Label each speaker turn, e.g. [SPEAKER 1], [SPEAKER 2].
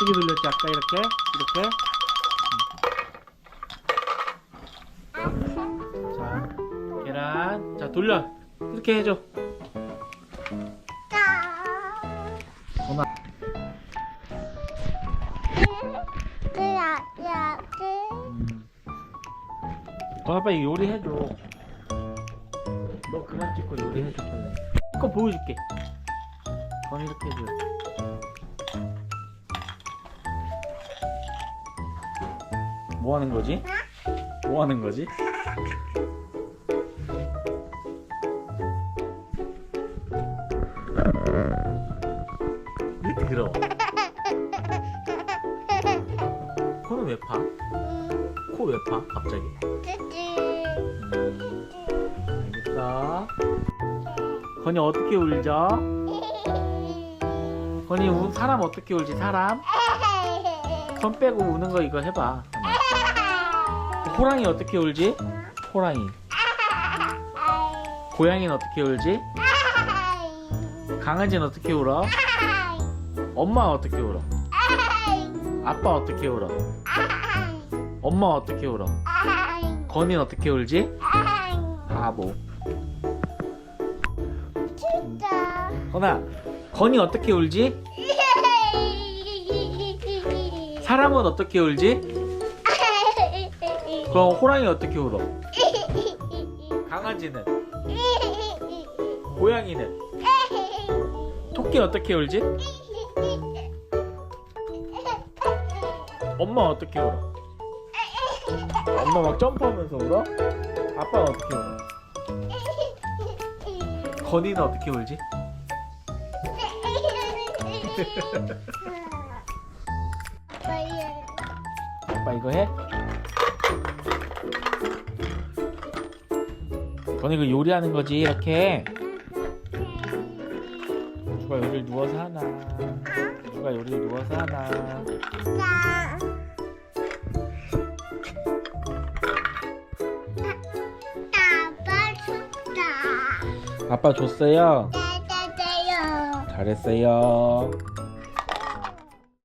[SPEAKER 1] 크게 돌렸지 아까 이렇게? 이렇게? 자 계란. 자 돌려. 이렇게 해줘. 엄마 음. 어, 아빠 이거 요리해줘. 너 그만 찍고 요리해줘 빨리. 이거 보여줄게. 건 이렇게 해줘 뭐 하는 거지? 뭐 하는 거지? 왜 더러워 코는 왜 파? 코 왜 파? 갑자기 음, 알겠어 건이 어떻게 울죠? 건이 우, 사람 어떻게 울지 사람? 손 빼고 우는 거 이거 해봐 호랑이 어떻게 울지? 호랑이 고양이는 어떻게 울지? 강아지는 어떻게 울어? 엄마 어떻게 울어? 아빠 어떻게 울어? 엄마 어떻게 울어? 건이는 어떻게 울지? 바보 건아 건이 어떻게 울지? 사람은 어떻게 울지? 그럼 호랑이 어떻게 울어? 강아지는? 고양이는? 토끼 어떻게 울지? 엄마 어떻게 울어? 엄마 막 점프하면서 울어? 아빠는 어떻게 울어? 건이는 어떻게 울지? 아빠 이거 해? 건이 그 요리하는 거지 이렇게 누가 요리를 누워서 하나 누가 요리를 누워서 하나 아빠 줬어요 잘했어요